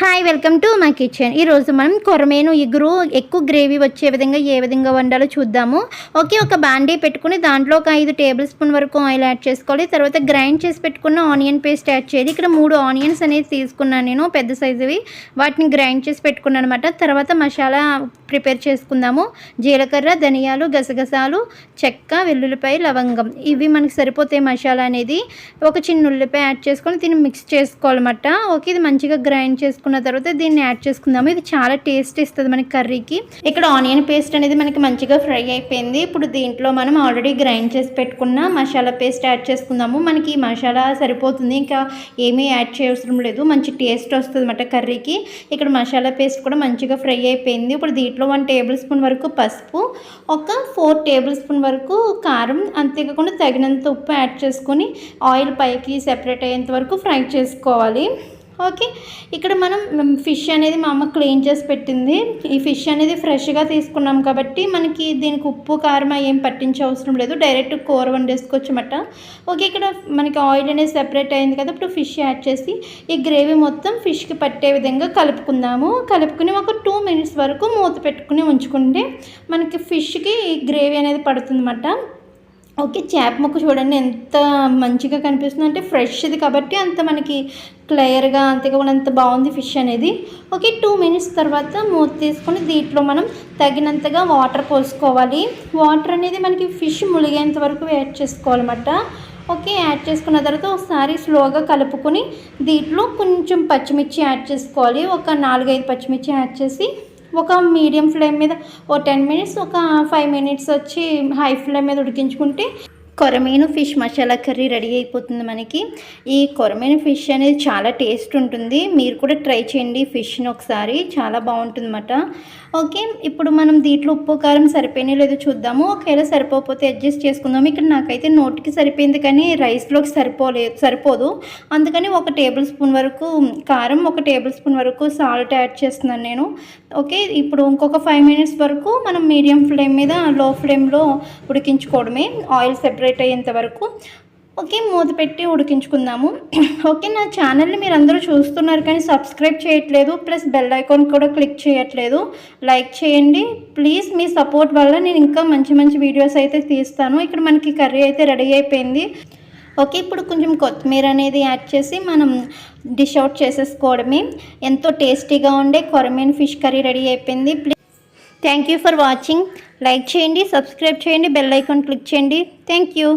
Hi welcome to my kitchen ఈరోజు మనం కొరమేను ఇగురు ఎక్కువ గ్రేవీ వచ్చే విధంగా ఏ విధంగా వండాలో చూద్దాము. ఓకే ఒక బాండీ పెట్టుకుని దాంట్లో ఒక ఐదు టేబుల్ స్పూన్ వరకు ఆయిల్ యాడ్ చేసుకోవాలి. తర్వాత గ్రైండ్ చేసి పెట్టుకున్న ఆనియన్ పేస్ట్ యాడ్ చేయాలి. ఇక్కడ మూడు ఆనియన్స్ అనేది తీసుకున్నాను నేను పెద్ద సైజువి వాటిని గ్రైండ్ చేసి పెట్టుకున్నాను అనమాట తర్వాత మసాలా ప్రిపేర్ చేసుకుందాము. జీలకర్ర ధనియాలు గసగసాలు చెక్క వెల్లుల్లిపాయ లవంగం. ఇవి మనకి సరిపోతాయి మసాలా అనేది ఒక చిన్న ఉల్లిపాయ యాడ్ చేసుకొని దీన్ని మిక్స్ చేసుకోవాలన్నమాట. ఓకే ఇది మంచిగా గ్రైండ్ చేసుకున్న తర్వాత దీన్ని యాడ్ చేసుకుందాము. ఇది చాలా టేస్ట్ ఇస్తుంది మనకి కర్రీకి. ఇక్కడ ఆనియన్ పేస్ట్ అనేది మనకి మంచిగా ఫ్రై అయిపోయింది. ఇప్పుడు దీంట్లో మనం ఆల్రెడీ గ్రైండ్ చేసి పెట్టుకున్న మసాలా పేస్ట్ యాడ్ చేసుకుందాము. మనకి ఈ మసాలా సరిపోతుంది. ఇంకా ఏమీ యాడ్ చేయవసరం లేదు. మంచి టేస్ట్ వస్తుంది అన్నమాట కర్రీకి. ఇక్కడ మసాలా పేస్ట్ కూడా మంచిగా ఫ్రై అయిపోయింది. ఇప్పుడు దీంట్లో వన్ టేబుల్ స్పూన్ వరకు పసుపు ఒక ఫోర్ టేబుల్ స్పూన్ వరకు కారం అంతేకాకుండా తగినంత ఉప్పు యాడ్ చేసుకొని ఆయిల్ పైకి సెపరేట్ అయ్యేంత వరకు ఫ్రై చేసుకోవాలి. ఓకే. ఇక్కడ మనం ఫిష్ అనేది మా అమ్మ క్లీన్ చేసి పెట్టింది. ఈ ఫిష్ అనేది ఫ్రెష్గా తీసుకున్నాం కాబట్టి మనకి దీనికి ఉప్పు కారం ఏం పట్టించే అవసరం లేదు. డైరెక్ట్ కూర వండేసుకోవచ్చు ఓకే ఇక్కడ మనకి ఆయిల్ అనేది సెపరేట్ అయింది కదా ఇప్పుడు ఫిష్ యాడ్ చేసి ఈ గ్రేవీ మొత్తం ఫిష్కి పట్టే విధంగా కలుపుకుందాము. కలుపుకుని ఒక టూ మినిట్స్ వరకు మూత పెట్టుకుని ఉంచుకుంటే మనకి ఫిష్కి ఈ గ్రేవీ అనేది పడుతుంది ఓకే చేప ముక్క చూడండి ఎంత మంచిగా కనిపిస్తుంది. అంటే ఫ్రెష్ది కాబట్టి అంత మనకి క్లియర్గా అంతేకాకుండా అంత బాగుంది ఫిష్ అనేది. ఓకే టూ మినిట్స్ తర్వాత మూత తీసుకొని దీంట్లో మనం తగినంతగా వాటర్ పోసుకోవాలి. వాటర్ అనేది మనకి ఫిష్ ములిగేంత వరకు యాడ్ చేసుకోవాలన్నమాట. ఓకే యాడ్ చేసుకున్న తర్వాత ఒకసారి స్లోగా కలుపుకొని దీంట్లో కొంచెం పచ్చిమిర్చి యాడ్ చేసుకోవాలి. ఒక నాలుగైదు పచ్చిమిర్చి యాడ్ చేసి ఒక మీడియం ఫ్లేమ్ మీద ఓ టెన్ మినిట్స్ ఒక ఫైవ్ మినిట్స్ వచ్చి హై ఫ్లేమ్ మీద ఉడికించుకుంటే కొరమీను ఫిష్ మసాలా కర్రీ రెడీ అయిపోతుంది మనకి. ఈ కొరమీను ఫిష్ అనేది చాలా టేస్ట్ ఉంటుంది. మీరు కూడా ట్రై చేయండి ఫిష్ని ఒకసారి. చాలా బాగుంటుంది అన్నమాట ఓకే ఇప్పుడు మనం దీంట్లో ఉప్పు కారం సరిపోయినా లేదో చూద్దాము. ఒకవేళ సరిపోకపోతే అడ్జస్ట్ చేసుకుందాము. ఇక్కడ నాకైతే నోటికి సరిపోయింది కానీ రైస్లోకి సరిపోలేదు సరిపోదు. అందుకని ఒక టేబుల్ స్పూన్ వరకు కారం ఒక టేబుల్ స్పూన్ వరకు సాల్ట్ యాడ్ చేస్తున్నాను నేను. ఓకే ఇప్పుడు ఇంకొక ఫైవ్ మినిట్స్ వరకు మనం మీడియం ఫ్లేమ్ మీద లో ఫ్లేమ్లో ఉడికించుకోవడమే. ఆయిల్ సెపరేట్ అయ్యేంత వరకు ఓకే మూత పెట్టి ఉడికించుకుందాము. ఓకే నా ఛానల్ని మీరు అందరూ చూస్తున్నారు కానీ సబ్స్క్రైబ్ చేయట్లేదు ప్లస్ బెల్ ఐకాన్ కూడా క్లిక్ చేయట్లేదు. లైక్ చేయండి. ప్లీజ్ మీ సపోర్ట్ వల్ల నేను ఇంకా మంచి మంచి వీడియోస్ అయితే తీస్తాను. ఇక్కడ మనకి కర్రీ అయితే రెడీ అయిపోయింది. ఓకే ఇప్పుడు కొంచెం కొత్తిమీర అనేది యాడ్ చేసి మనం డిష్ అవుట్ చేసేసుకోవడమే. ఎంతో టేస్టీగా ఉండే కొరమీన్ ఫిష్ కర్రీ రెడీ అయిపోయింది. Thank you for watching like చేయండి సబ్స్క్రైబ్ చేయండి బెల్ ఐకాన్ క్లిక్ చేయండి. Thank you